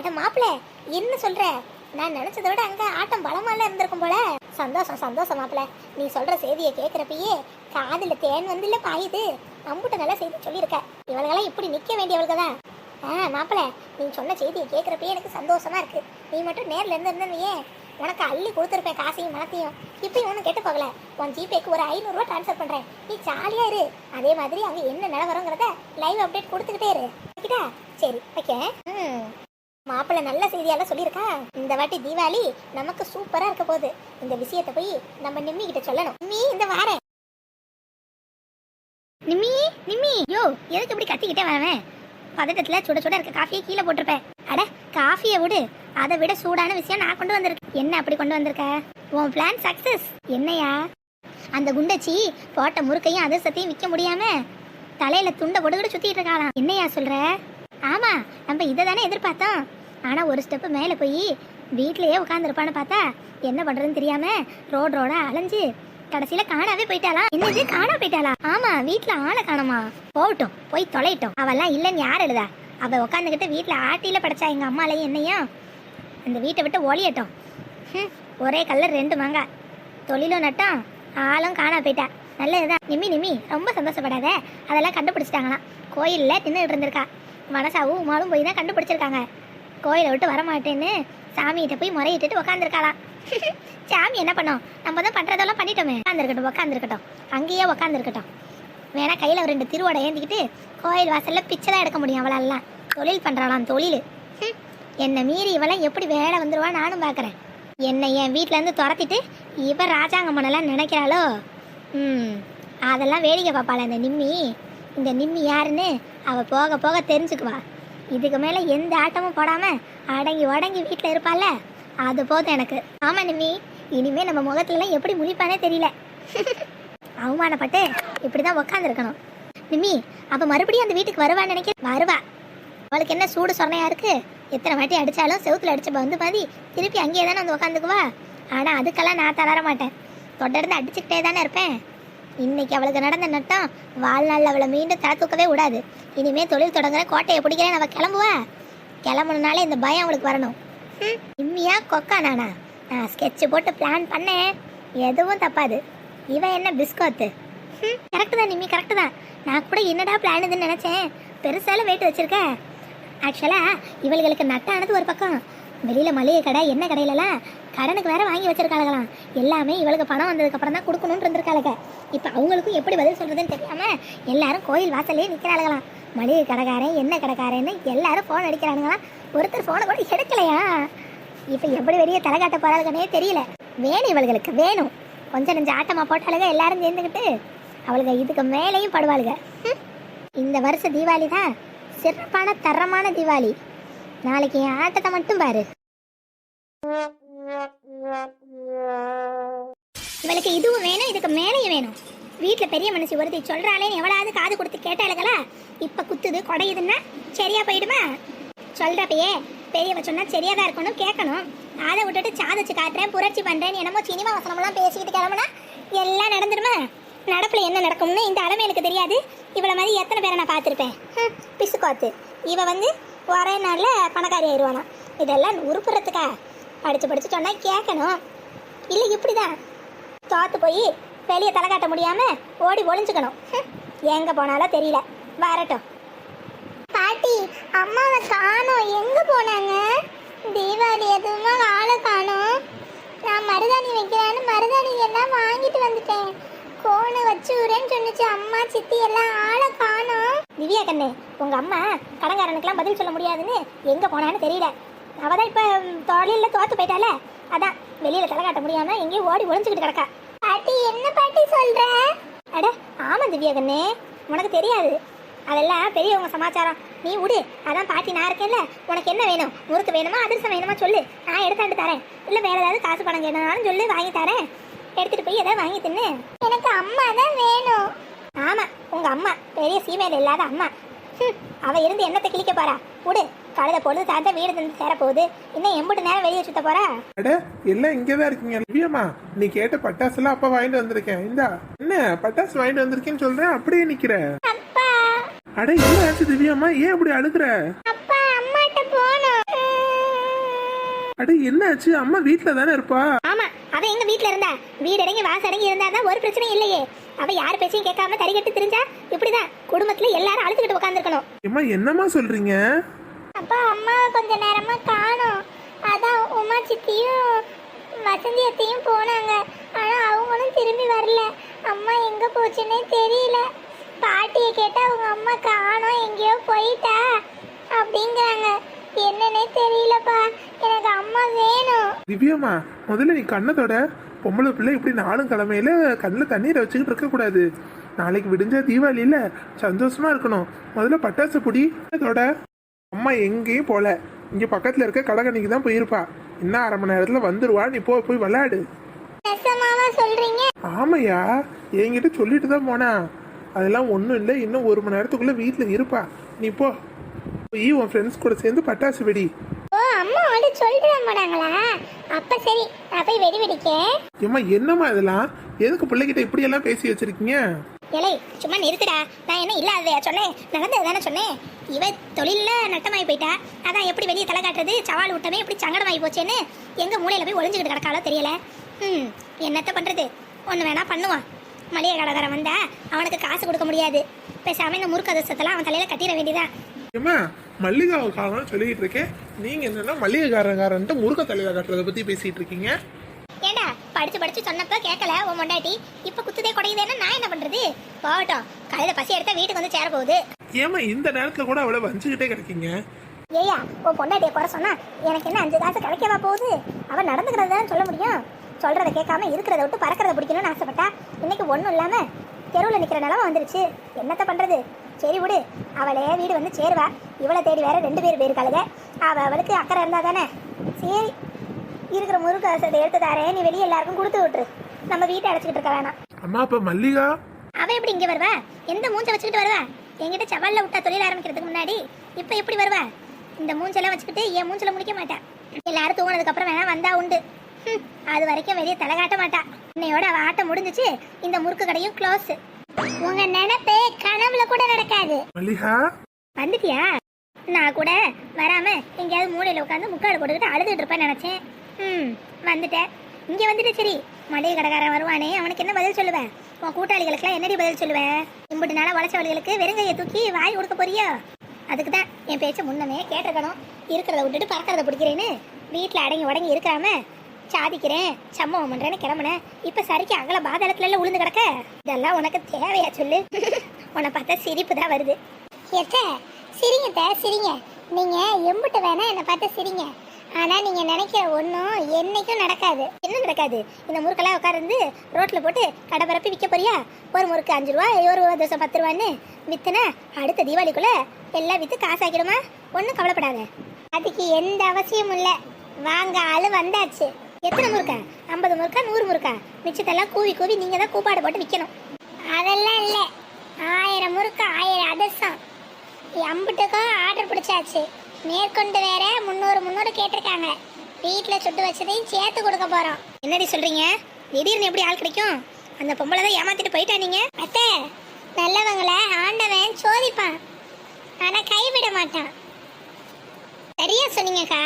அட மாப்பிள என்ன சொல்ற? நான் நினைச்சதை விட அங்க ஆட்டம் பலமால இருந்திருக்கும் போல. சந்தோஷம் சந்தோஷம் மாப்பிள. நீ சொல்ற செய்தியை கேட்கறப்பயே காதுல தேன் வந்து இல்ல பாயுது. அம்புட்ட நல்லா செய்தி சொல்லியிருக்க இவளுங்கெல்லாம் இப்படி நிக்க வேண்டியவளுக தான். ஆ மாப்பிள நீ சொன்ன செய்தியை கேட்குறப்பயே எனக்கு சந்தோஷமா இருக்கு. நீ மட்டும் நேர்ல இருந்திருந்தே உனக்கு அள்ளி கொடுத்துருப்பேன் காசையும் மனத்தையும் இப்பயும் ஒன்றும் கெட்டு போகல. உன் ஜிபேக்கு ஒரு ஐநூறுரூவா ட்ரான்ஸ்ஃபர் பண்ணுறேன் நீ ஜாலியாக இரு. அதே மாதிரி அங்கே என்ன நிலவரங்கிறத லைவ் அப்டேட் கொடுத்துக்கிட்டே இரு. சரி ஓகே ம். மாப்பிள்ளை நல்ல செய்தியால சொல்லியிருக்கா? இந்த வாட்டி தீபாவளி நமக்கு சூப்பரா இருக்க போகுது. இந்த விஷயத்தை போய் நம்ம நிம்மி கிட்ட சொல்லணும். நிம்மி இந்த வாரேன் நிம்மி நிம்மி. யோ எதுக்கு இப்படி கத்திக்கிட்டே வரவேன்? பதட்டத்துல சுட சுட இருக்க காஃபியை கீழே போட்டிருப்பேன். அட காஃபியை விடு. அதை விட சூடான விஷயம் நான் கொண்டு வந்திருக்கேன். என்ன அப்படி கொண்டு வந்திருக்க? உன் பிளான் சக்சஸ் என்னையா? அந்த குண்டச்சி போட்ட முறுக்கையும் அதிர்சத்தையும் விற்க முடியாம தலையில துண்டை போட்டுக்கிட்டு சுத்திட்டு இருக்காளாம். என்னையா சொல்ற? ஆமா நம்ம இதை தானே எதிர்பார்த்தோம். ஆனால் ஒரு ஸ்டெப்பு மேலே போய் வீட்டிலையே உட்காந்துருப்பான்னு பார்த்தா என்ன பண்ணுறதுன்னு தெரியாமல் ரோடு ரோடாக அலைஞ்சு கடைசியில் காணாவே போயிட்டாளா? என்னது? காணா போயிட்டாளா? ஆமாம் வீட்டில் ஆளை காணோமா? போகட்டும் போய் தொலைட்டோம் அவெல்லாம் இல்லைன்னு யார் எழுதா? அவள் உட்காந்துக்கிட்டு வீட்டில் ஆட்டியில் படைச்சா எங்கள் அம்மாலையும் என்னையும்? அந்த வீட்டை விட்டு ஒளியட்டும். ஒரே கல்லர் ரெண்டு மாங்காய். தொழிலும் நட்டம் ஆளும் காணா போயிட்டா. நல்லதுதான். நிம்மி நிம்மி ரொம்ப சந்தோஷப்படாத. அதெல்லாம் கண்டுபிடிச்சிட்டாங்களாம். கோயிலில் தின்னுட்டு இருந்திருக்கா. மனசாவும் உமாலும் போய் தான் கண்டுபிடிச்சிருக்காங்க. கோயிலை விட்டு வரமாட்டேன்னு சாமிகிட்ட போய் முறையிட்டு உக்காந்துருக்காளாம். சாமி என்ன பண்ணோம்? நம்ம தான் பண்ணுறதெல்லாம் பண்ணிட்டோமே. உட்காந்துருக்கட்டும் உட்காந்துருக்கட்டும் அங்கேயே உட்காந்துருக்கட்டும் வேணா கையில் ரெண்டு திருவோட ஏந்திக்கிட்டு கோயில் வாசலில் பிச்சை தான் எடுக்க முடியும் அவளாலாம் தொழில் பண்ணுறாளாம் தொழில். என்னை மீறி இவளாம் எப்படி வேலை வந்துடுவா நானும் பார்க்குறேன் என்னை என் வீட்டிலேருந்து துரத்திட்டு இவ ராஜாங்கம் பண்ணலாம் நினைக்கிறாளோ? ம் அதெல்லாம் வேடிக்கை பார்ப்பாள இந்த நிம்மி? இந்த நிம்மி யாருன்னு அவள் போக போக தெரிஞ்சுக்குவா. இதுக்கு மேலே எந்த ஆட்டமும் போடாம அடங்கி உடங்கி வீட்டில் இருப்பாள்ல? அது போதும் எனக்கு. ஆமா நிம்மி இனிமே நம்ம முகத்துலலாம் எப்படி முடிப்பானே தெரியல. அவமானப்பட்டு இப்படி தான் உக்காந்துருக்கணும். நிம்மி அப்போ மறுபடியும் அந்த வீட்டுக்கு வருவான்னு நினைக்க வருவா. அவளுக்கு என்ன சூடு சொன்னையா இருக்கு? எத்தனை வாட்டி அடிச்சாலும் செவுத்துல அடிச்ச வந்து பாதி திருப்பி அங்கேயே தானே வந்து உட்காந்துக்குவா ஆனா அதுக்கெல்லாம் நான் தளர மாட்டேன். தொடர்ந்து அடிச்சுக்கிட்டே தானே இருப்பேன். இன்னைக்கு அவளுக்கு நடந்த நட்டம் வாழ்நாள் அவளை மீண்டும் தலை தூக்கவே விடாது. இனிமே தொழில் தொடங்குற கோட்டையை பிடிக்கிறேன். அவள் கிளம்புவா? கிளம்பணுனாலே இந்த பயம் அவளுக்கு வரணும். இம்மியா கொக்கா நானா? நான் ஸ்கெட்ச் போட்டு பிளான் பண்ணேன். எதுவும் தப்பாது. இவன் என்ன பிஸ்கோத்து? கரெக்டு தான் நிம்மி கரெக்டு தான். நான் கூட என்னடா பிளான் இதுன்னு நினச்சேன். பெருசால வெயிட் வச்சிருக்கேன் ஆக்சுவலாக இவளுகளுக்கு நட்டானது ஒரு பக்கம். வெளியில் மளிகை கடை என்ன கடையிலலாம்? கடனுக்கு வேற வாங்கி வச்சிருக்காளுகளாம் எல்லாமே இவளுக்கு பணம் வந்ததுக்கப்புறம் தான் கொடுக்கணும்னு இருந்திருக்காளுங்க. இப்போ அவங்களுக்கும் எப்படி பதில் சொல்கிறதுன்னு தெரியாமல் எல்லாரும் கோயில் வாசல்லே நிற்கிறாளுங்களாம் மளிகை கடைக்காரன் என்ன கடைக்காரன்னு எல்லாரும் ஃபோன் அடிக்கிறானுங்களாம். ஒருத்தர் ஃபோனை கூட எடுக்கலையா? இப்போ எப்படி வெளியே தலை காட்ட போகிறாளுங்கன்னே தெரியல. வேணும் இவளுகளுக்கு வேணும். கொஞ்சம் நெஞ்சு ஆட்டமாக போட்டாளுங்க எல்லாரும் சேர்ந்துக்கிட்டு அவளுங்க இதுக்கு மேலேயும் படுவாளுங்க. இந்த வருஷம் தீபாவளி தான் சிறப்பான தரமான தீபாவளி. நாளைக்கு என் ஆட்டத்தை மட்டும் பாரு. இவளுக்கு இதுவும் வேணும் இதுக்கு மேலேயும் வேணும். வீட்டில் பெரிய மனசு ஒருத்தி சொல்றாளேன்னு எவ்வளவு காது கொடுத்து கேட்டாளுகளா? இப்போ குத்துது குடையுதுன்னா சரியா போயிடுமா? சொல்கிறப்பையே பெரியவ சொன்னால் சரியாக தான் இருக்கணும் கேட்கணும். அதை விட்டுட்டு சாதிச்சு காட்டுறேன் புரட்சி பண்ணுறேன் என்னமோ சினிமா வசனமெல்லாம் பேசிக்கிட்டு கிளம்புனா எல்லாம் நடந்துருமா? நடப்பில் என்ன நடக்கும்னு இந்த அளவு எனக்கு தெரியாது. இவளை மாதிரி எத்தனை பேரை நான் பார்த்துருப்பேன்? பிசு பிசுக்கோத்து. இவ வந்து ஒரே நாளில் பணக்காரி ஆயிடுவானா இதெல்லாம் உருப்புறத்துக்கா படித்து படித்து சொன்னால் கேட்கணும் இல்லை இப்படிதான். தோற்று போய் வெளியே தலை காட்ட முடியாமல் ஓடி ஒளிஞ்சுக்கணும். எங்கே எங்க போனாலும் தெரியல. வரட்டும். பாட்டி அம்மாவை காணோம். எங்கே போனாங்க? தீபாவளி எதுவுமே ஆளை காணோம்? நான் மருதாணி வைக்கிறேன்னு மருதாணி எல்லாம் வாங்கிட்டு வந்துட்டேன். கோணு வச்சு விடுறேன்னு சொன்னிச்சு. அம்மா சித்தி எல்லாம் ஆளை காணோம். திவ்யா கண்ணு உங்க அம்மா கடங்காரனுக்குலாம் பதில் சொல்ல முடியாதுன்னு எங்க போனான்னு தெரியல. அவதான் இப்ப தொழில தோத்து போயிட்டால? அதான் வெளியில தலை காட்ட முடியாம எங்கேயும் ஓடி ஒளிஞ்சுக்கிட்டு கிடக்கா. பாட்டி என்ன பாட்டி சொல்ற? அட ஆமா திவ்யா கண்ணு உனக்கு தெரியாது. அதெல்லாம் பெரியவங்க சமாச்சாரம். நீ விடு அதான் பாட்டி நான் இருக்கேன்ல உனக்கு என்ன வேணும்? முறுக்கு வேணுமா அதிரசம் வேணுமா சொல்லு. நான் எடுத்தாண்டு தரேன். இல்லை வேற ஏதாவது காசு பணம் கேட்டாலும் சொல்லு வாங்கி தரேன். எடுத்துட்டு போய் எதாவது வாங்கி தின்னு. எனக்கு அம்மா தான் வேணும். ஆமா உங்க அம்மா. பெரிய சீமையில இல்லாத அம்மா. அவ இருந்து என்னத்தை கிழிக்க போறா? விடு கழுத பொழுது தாத்தா வீடு தந்து சேர போகுது. இன்னும் எம்புட்டு நேரம் வெளியே சுத்த போறா? அட எல்லாம் இங்கே தான் இருக்கீங்க. திவ்யாம்மா நீ கேட்ட பட்டாசுலாம் அப்பா வாங்கிட்டு வந்திருக்கேன். இந்தா என்ன பட்டாசு வாங்கிட்டு வந்திருக்கேன்னு சொல்றேன் அப்படியே நிக்கிற. அப்பா. அட என்ன ஆச்சு திவ்யாம்மா? ஏன் அப்படி அழுகுற? அப்பா அம்மாட்ட போகணும். அட என்னாச்சு? அம்மா வீட்ல தானே இருப்பா. ஆமா அவ எங்க வீட்ல இருந்தா? வீடு அடங்கி வாச அடங்கி இருந்தாதான் ஒரு பிரச்சனையும் இல்லையே. அவ யார் பேச்சையும் கேட்காம தறி கட்டு தெரிஞ்சா இப்படிதான். குடும்பத்துல எல்லாரும் அழுத்துக்கிட்டு உட்காந்துருக்கணும் அம்மா என்னம்மா சொல்றீங்க? அப்பா அம்மா கொஞ்ச நேரமா காணோம். அதான் உமா சித்தியும் வசந்தி அத்தையும் போனாங்க. ஆனா அவங்களும் திரும்பி வரல. அம்மா எங்க போச்சுன்னே தெரியல. பாட்டியை கேட்டா அவங்க அம்மா காணோம் எங்கேயோ போயிட்டா அப்படிங்கிறாங்க. என்னன்னே தெரியலப்பா. எனக்கு அம்மா வேணும். திவ்யாம்மா முதல்ல நீ கண்ணத்தோட பொம்பளை பிள்ளை இப்படி நாளும் கிழமையில கண்ணில் தண்ணீரை வச்சுக்கிட்டு இருக்க கூடாது. நாளைக்கு விடிஞ்சா தீபாவளியில சந்தோஷமா இருக்கணும். முதல்ல பட்டாசு பொடி. அதோட அம்மா எங்கேயும் போல. இங்க பக்கத்துல இருக்க கடகணிக்கு தான் போயிருப்பா. இன்னும் அரை மணி நேரத்துல வந்துருவா. நீ போ போய் விளையாடு. ஆமையா? என்கிட்ட சொல்லிட்டு தான் போனா. அதெல்லாம் ஒன்றும் இல்லை. இன்னும் ஒரு மணி நேரத்துக்குள்ள வீட்டில் இருப்பா. நீ போ. போய் உன் ஃப்ரெண்ட்ஸ் கூட சேர்ந்து பட்டாசு வெடி. வந்து சொல்லிட்டு மாட்டாங்களா அப்ப சரி நான் போய் வெடி வெடிக்கேன் ஏம்மா என்னம்மா இதெல்லாம்? எதுக்கு பிள்ளைகிட்ட இப்படி எல்லாம் பேசி வச்சிருக்கீங்க? ஏலே சும்மா நிறுத்துடா. நான் என்ன இல்லாததையா சொன்னேன்? நடந்தது தானே சொன்னேன்? இவ தொழில்ல நட்டமாயி போயிட்டா. அதான் எப்படி வெளியே தலை காட்டுறது? சவால் விட்டமே எப்படி சங்கடமாயி போச்சேன்னு எங்க மூலையில போய் ஒளிஞ்சுக்கிட்டு கிடக்காலோ தெரியல. ம் என்னத்த பண்றது? ஒன்று வேணா பண்ணுவான். மளிகை கடைக்காரன் வந்தா அவனுக்கு காசு கொடுக்க முடியாது. பேசாம இந்த முறுக்கு அதிர்ஷ்டத்தெல்லாம் அவன் தலையில கட்டிட வேண்டியதான் ஏம்மா மல்லிகாவுக்காரன் சொல்லிட்டு இருக்கேன். நீங்க என்னன்னா மல்லிகைக்காரங்காரன்ட்டு முருக தலையில கட்டுறதை பத்தி பேசிட்டு இருக்கீங்க. ஏண்டா படிச்சு படிச்சு சொன்னப்ப கேட்கல உன் மொண்டாட்டி இப்ப குத்துதே குடையுதேன்னா நான் என்ன பண்றது? போகட்டும் காலையில பசி எடுத்தா வீட்டுக்கு வந்து சேர போகுது. ஏம்மா இந்த நேரத்துல கூட அவளை வஞ்சுக்கிட்டே கிடைக்கீங்க? ஏய்யா உன் பொண்டாட்டியை குறை சொன்னா எனக்கு என்ன அஞ்சு காசு கிடைக்கவா போகுது? அவன் நடந்துக்கிறது தான் சொல்ல முடியும். சொல்றதை கேட்காம இருக்கிறத விட்டு பறக்கிறத பிடிக்கணும்னு ஆசைப்பட்டா இன்னைக்கு ஒன்றும் இல்லாம தெருவில் நிற்கிற நிலம வந்துருச்சு. என்னத்த பண்றது? சரி விடு. அவளே வீடு வந்து சேருவா. இவளை தேடி வேற ரெண்டு பேர் போயிருக்காளுங்க அவ அவளுக்கு அக்கறை இருந்தா தானே? சரி. இருக்கிற முறுக்கு அவசரத்தை எடுத்து தாரேன். நீ வெளியே எல்லாருக்கும் கொடுத்து விட்டுரு. நம்ம வீட்டை அடைச்சிக்கிட்டு இருக்க வேணாம். அம்மா அப்ப மல்லிகா? அவ எப்படி இங்க வருவா? எந்த மூஞ்ச வச்சுக்கிட்டு வருவா? என்கிட்ட சவால்ல விட்டா தொழில் ஆரம்பிக்கிறதுக்கு முன்னாடி இப்ப எப்படி வருவா? இந்த மூஞ்செல்லாம் வச்சுக்கிட்டு என் மூஞ்சில முடிக்க மாட்டா. எல்லாரும் தூங்கினதுக்கு அப்புறம் வேணா வந்தா உண்டு. அது வரைக்கும் வெளியே தலை காட்ட மாட்டா. இன்னையோட அவ ஆட்டம் முடிஞ்சுச்சு. இந்த முறுக்கு கடையும் க்ளோஸ் உங்க நினைப்பு கனவுல கூட நடக்காது. மல்லிகா? வந்துட்டியா? நான் கூட வராம எங்கேயாவது மூலையில உட்காந்து முக்காடு போட்டுக்கிட்டு அழுதுட்டு இருப்பேன்னு நினைச்சேன். ம் வந்துட்டேன். இங்க வந்துட்டு சரி. மளிகை கடைக்காரன் வருவானே அவனுக்கு என்ன பதில் சொல்லுவேன் உன் கூட்டாளிகளுக்கெல்லாம் என்னடி பதில் சொல்லுவேன் இம்புட்டு நாள உழைச்சவர்களுக்கு வெறுங்கையை தூக்கி வாய் கொடுக்க போறியோ? அதுக்கு தான் என் பேச்ச முன்னமே கேட்டிருக்கணும். இருக்கிறத விட்டுட்டு பறக்கிறத பிடிக்கிறேன்னு வீட்டில் அடங்கி உடங்கி இருக்காம சாதிக்கிறேன். சம்பவம் பண்ணுறேன்னு கிளம்புனேன் இப்ப சரிக்கு அகல பாதாளத்துல உளுந்து கிடக்க? இதெல்லாம் உனக்கு தேவையா சொல்லு. உன்னை பார்த்தா சிரிப்பு தான் வருது. எத்த சிரிங்கத்த சிரிங்க. நீங்க எம்பிட்டு வேணா என்னை பார்த்து சிரிங்க. ஆனா நீங்க நினைக்கிற ஒன்றும் என்னைக்கும் நடக்காது. என்ன நடக்காது. இந்த முறுக்கெல்லாம் உட்காந்து ரோட்டில் போட்டு கடை பரப்பி விற்க போறியா? ஒரு முறுக்கு அஞ்சு ரூபா ஒரு தோசை பத்து ரூபான்னு வித்துனா அடுத்த தீபாவளிக்குள்ள எல்லாம் வித்து காசாக்கிடுமா ஒன்றும் கவலைப்படாத. அதுக்கு எந்த அவசியமும் இல்லை. வாங்க ஆளு வந்தாச்சு. எத்தனை முறுக்கா? ஐம்பது முறுக்கா நூறு முறுக்கா? மிச்சத்தெல்லாம் கூவி கூவி நீங்க தான் கூப்பாடு போட்டு விற்கணும் அதெல்லாம் இல்லை. ஆயிரம் முறுக்கா ஆயிரம் அதிர்ஷ்டம் அம்புட்டுக்கும் ஆர்டர் பிடிச்சாச்சு. மேற்கொண்டு வேற முந்நூறு முந்நூறு கேட்டிருக்காங்க. வீட்டில் சுட்டு வச்சதையும் சேர்த்து கொடுக்க போகிறோம் என்னடி சொல்கிறீங்க திடீர்னு எப்படி ஆள் கிடைக்கும்? அந்த பொம்பளை தான் ஏமாத்திட்டு போயிட்டா நீங்கள் அத்தை நல்லவங்கள ஆண்டவன் சோதிப்பான். ஆனால் கைவிட மாட்டான். சரியா சொன்னீங்கக்கா.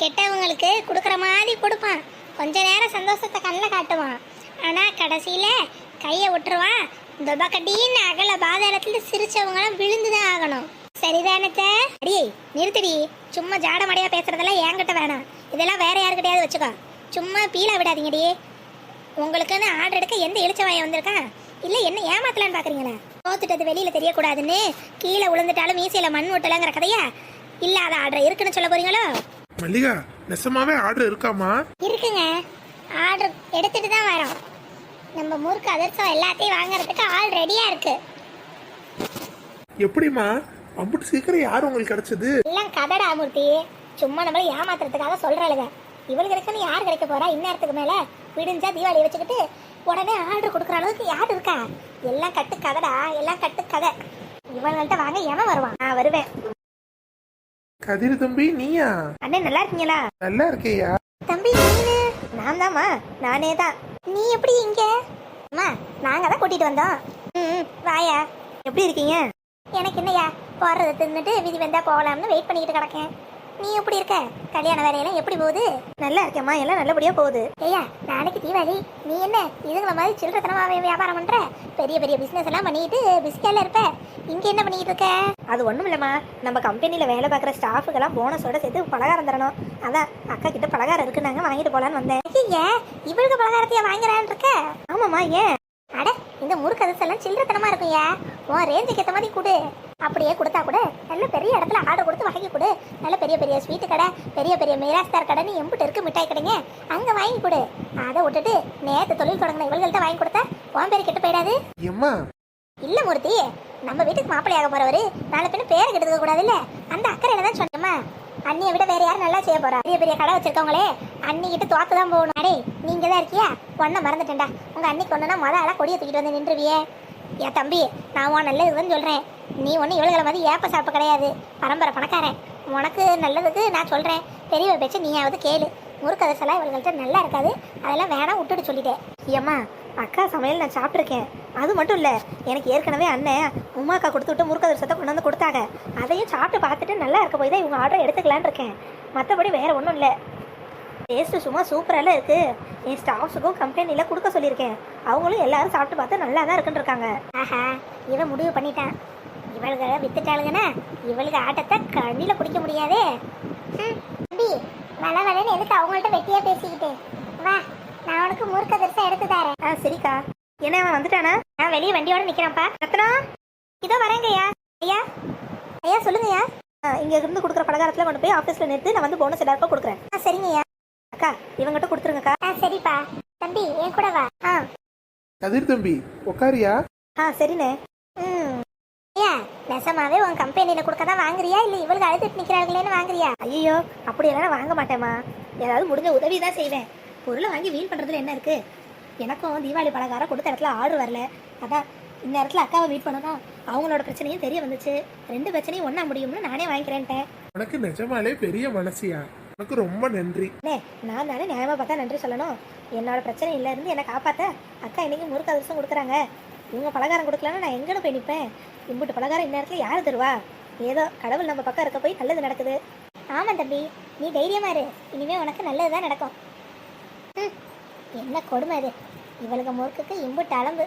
கெட்டவங்களுக்கு கொடுக்குற மாதிரி கொடுப்பான். கொஞ்ச நேரம் சந்தோஷத்தை கண்ணில் காட்டுவான். ஆனால் கடைசியில் கையை விட்டுருவான் துபக்கட்டின்னு அகல பாதாளத்தில் சிரிச்சவங்களாம் விழுந்துதான் ஆகணும். சரிதானத்த அடியே நிறுத்தடி. சும்மா ஜாடமடையாக பேசுகிறதெல்லாம் பேசுறதெல்லாம் என்கிட்ட வேணாம். இதெல்லாம் வேற யாருக்கிட்டையாவது வச்சுக்கோ. சும்மா பீலா விடாதீங்கடி. உங்களுக்குன்னு ஆர்டர் எடுக்க எந்த எழுச்சவாயம் வந்திருக்கான் இல்லை என்ன ஏமாத்தலான்னு பாக்குறீங்களா? தோத்துட்டது வெளியில் தெரியக்கூடாதுன்னு கீழே விழுந்துட்டாலும் மீசையில் மண் ஓட்டலங்கிற கதையா? இல்லாத ஆர்டர் இருக்குன்னு சொல்ல போறீங்களோ? மல்லிகா நெசமாவே ஆர்டர் இருக்காமா இருக்குங்க. ஆர்டர் எடுத்துட்டு தான் வரோம். நம்ம முறுக்கு அதிர்ஷ்டம் எல்லாத்தையும் வாங்குறதுக்கு ஆள் ரெடியா இருக்கு. எப்படிம்மா? அம்புட்டு சீக்கிரம் யார் உங்களுக்கு கிடைச்சது? எல்லாம் கதடா மூர்த்தி. சும்மா நம்மள ஏமாத்துறதுக்காக சொல்றாளுங்க. இவளுகளுக்குன்னு யார் கிடைக்க போறா? இந்நேரத்துக்கு மேல விடிஞ்சா தீபாவளி வச்சுக்கிட்டு உடனே ஆர்டர் கொடுக்குற அளவுக்கு யார் இருக்கா? எல்லாம் கட்டு கதடா எல்லாம் கட்டு கதை இவங்கள்ட்ட வாங்க எவன் வருவான்? நான் வருவேன். கதிர் தம்பி நீயா? அண்ணே நல்லா இருக்கீங்களா? நல்லா இருக்கேயா? தம்பி நீனு? நான் தாம்மா. நானே தான். நீ எப்படி இங்க? அம்மா நாங்க தான் கூட்டிட்டு வந்தோம். ம் வாயா. எப்படி இருக்கீங்க? எனக்கு என்னய்யா? போறதை தின்னுட்டு விதி வந்தா போகலாம்னு வெயிட் பண்ணிட்டு கிடக்கேன். நீ எப்படி இருக்க? கல்யாண வேலையெல்லாம் எப்படி போகுது? நல்லா இருக்கேம்மா. எல்லாம் நல்லபடியா போகுது. ஐயா நாளைக்கு தீபாவளி. நீ என்ன? இதுங்கள மாதிரி சில்லறத்தனமாவே வியாபாரம் பண்ற? பெரிய பெரிய பிசினஸ் எல்லாம் பண்ணிட்டு பிஸ்கெல்லாம் இருப்ப. இங்க என்ன பண்ணிட்டு இருக்க? அது ஒன்றும் இல்லைம்மா. நம்ம கம்பெனியில் வேலை பார்க்குற ஸ்டாஃபுக்கெல்லாம் போனஸோட சேர்த்து பலகாரம் தரணும். அதான் அக்கா கிட்ட பலகாரம் இருக்குன்னாங்க வாங்கிட்டு போகலான்னு வந்தேன். ஐயா இவளுக்கு பலகாரத்தையா வாங்குறான்னு இருக்க? ஆமாம்மா ஏன்? அட இந்த முறுக்கு அதிர்செல்லாம் சில்லறத்தனமா இருக்கும்யா. உன் ரேஞ்சுக்கு ஏற்ற மாதிரி கொடு. அப்படியே கொடுத்தா கூட நல்ல பெரிய இடத்துல ஆர்டர் கொடுத்து வாங்கி கொடு. நல்ல பெரிய பெரிய ஸ்வீட்டு கடை பெரிய பெரிய மிராஸ்தார் கடைன்னு எம்பிட்டு இருக்கு மிட்டாய் கடைங்க. அங்க வாங்கி கொடு. அதை விட்டுட்டு நேத்து தொழில் தொடங்கின இவள்கள்ட்ட வாங்கி கொடுத்தா உன் பேர் கெட்டு போயிடாது. எம்மா? இல்ல மூர்த்தி நம்ம வீட்டுக்கு மாப்பிள்ளையாக போறவரு நாளை பின்ன பேரை கெடுத்துக்க கூடாது இல்ல அந்த அக்கறையில தான் சொன்னோமா அண்ணியை விட வேற யாரும் நல்லா செய்ய போறா. பெரிய பெரிய கடை வச்சிருக்கவங்களே அண்ணி கிட்ட தோத்து தான் போகணும். அடே நீங்க தான் இருக்கியா? ஒன்ன மறந்துட்டேன்டா. உங்க அன்னிக்கு ஒண்ணுனா முத ஆளா கொடியை தூக்கிட்டு வந்து நின்றுவியே. என் தம்பி நான் உன் நல்லதுன்னு சொல்றேன். நீ ஒன்றும் இவ்வளோ மாதிரி ஏப்ப சாப்பிட கிடையாது. பரம்பரை பணக்காரன். உனக்கு நல்லதுக்கு நான் சொல்கிறேன் பெரியவ பேச்சு நீயாவது கேளு. முறுக்கதசெல்லாம் இவள்கள்ட்ட நல்லா இருக்காது. அதெல்லாம் வேணாம் விட்டுட்டு சொல்லிட்டேன். ஏம்மா அக்கா சமையல் நான் சாப்பிட்ருக்கேன் அது மட்டும் இல்லை எனக்கு ஏற்கனவே அண்ணன் உமா அக்கா கொடுத்து விட்டு முறுக்கு கொண்டு வந்து கொடுத்தாங்க. அதையும் சாப்பிட்டு பார்த்துட்டு நல்லா இருக்க போய் தான் இவங்க ஆர்டர் எடுத்துக்கலான்னு இருக்கேன். மற்றபடி வேறு ஒன்றும் இல்லை. டேஸ்ட்டு சும்மா சூப்பரால இருக்குது என் ஸ்டாஃப்ஸுக்கும் கம்பெனியில் கொடுக்க சொல்லியிருக்கேன். அவங்களும் எல்லாரும் சாப்பிட்டு பார்த்து நல்லா தான் இருக்குன்னு இருக்காங்க. ஆஹா இவன் முடிவு பண்ணிட்டான். இவளுக வித்துட்டாளுங்கன்னா இவளுக்கு ஆட்டத்தை கண்ணில பிடிக்க முடியாதே. தம்பி வள வளன்னு எதுக்கு அவங்கள்ட்ட வெட்டியா பேசிக்கிட்டு? வா நான் உனக்கு முறுக்க தரிசா எடுத்து தரேன். ஆ சரிக்கா. என்ன அவன் வந்துட்டானா? நான் வெளியே வண்டியோட நிக்கிறேன்ப்பா. ரத்னா? இதோ வரேங்க ஐயா. ஐயா ஐயா சொல்லுங்கய்யா இங்க இருந்து கொடுக்குற பலகாரத்தில் கொண்டு போய் ஆஃபீஸில் நிறுத்தி நான் வந்து போனஸ் எல்லாருக்கும் கொடுக்குறேன். ஆ சரிங்க ஐயா அக்கா இவங்ககிட்ட கொடுத்துருங்கக்கா. ஆ சரிப்பா. தம்பி என் கூட வா. ஆ. கதிர் தம்பி உக்காரியா? ஆ சரிண்ணே. ம். ஐயா நெசமாவே உன் கம்பெனியில கொடுக்க தான் வாங்குறியா? இல்ல இவளுக்கு அழுதுட்டு நிக்கிறாங்களேன்னு வாங்குறியா? ஐயோ அப்படியெல்லாம் நான் வாங்க மாட்டேம்மா. ஏதாவது முடிஞ்ச உதவி தான் செய்வேன். பொருளை வாங்கி வீண் பண்ணுறதுல என்ன இருக்கு? எனக்கும் தீபாவளி பலகாரம் கொடுத்த இடத்துல ஆர்டர் வரல. அதான் இந்த இடத்துல அக்காவை மீட் பண்ணணும். அவங்களோட பிரச்சனையும் தெரிய வந்துச்சு. ரெண்டு பிரச்சனையும் ஒன்றா முடியும்னு நானே வாங்கிக்கிறேன்ட்டேன். உனக்கு நிஜமாலே பெரிய மனசியா? உனக்கு ரொம்ப நன்றி. அண்ணே நான் தானே நியாயமாக பார்த்தா நன்றி சொல்லணும். என்னோட பிரச்சனையில இருந்து என்னை காப்பாற்ற அக்கா இன்னைக்கு முறுக்கு அதிர்ஷ்டம் கொடுக்குறாங்க. இவங்க பலகாரம் கொடுக்கலன்னா நான் எங்கன்னு போய் நிற்பேன் இம்புட்டு பலகாரம் இந்நேரத்தில் யார் தருவா? ஏதோ கடவுள் நம்ம பக்கம் இருக்க போய் நல்லது நடக்குது. ஆமாம் தம்பி நீ தைரியமாக இரு. இனிமேல் உனக்கு நல்லதுதான் நடக்கும். ம், என்ன கொடுமை அது இவளுக்கு முறுக்குக்கு இம்புட்டு அளம்பு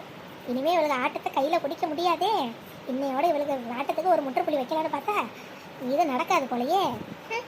இனிமேல் இவளுக்கு ஆட்டத்தை கையில் பிடிக்க முடியாதே. இன்னையோட இவளுக்கு ஆட்டத்துக்கு ஒரு முற்றுப்புள்ளி வைக்கலான்னு பார்த்தா இது நடக்காது போலயே. ம்,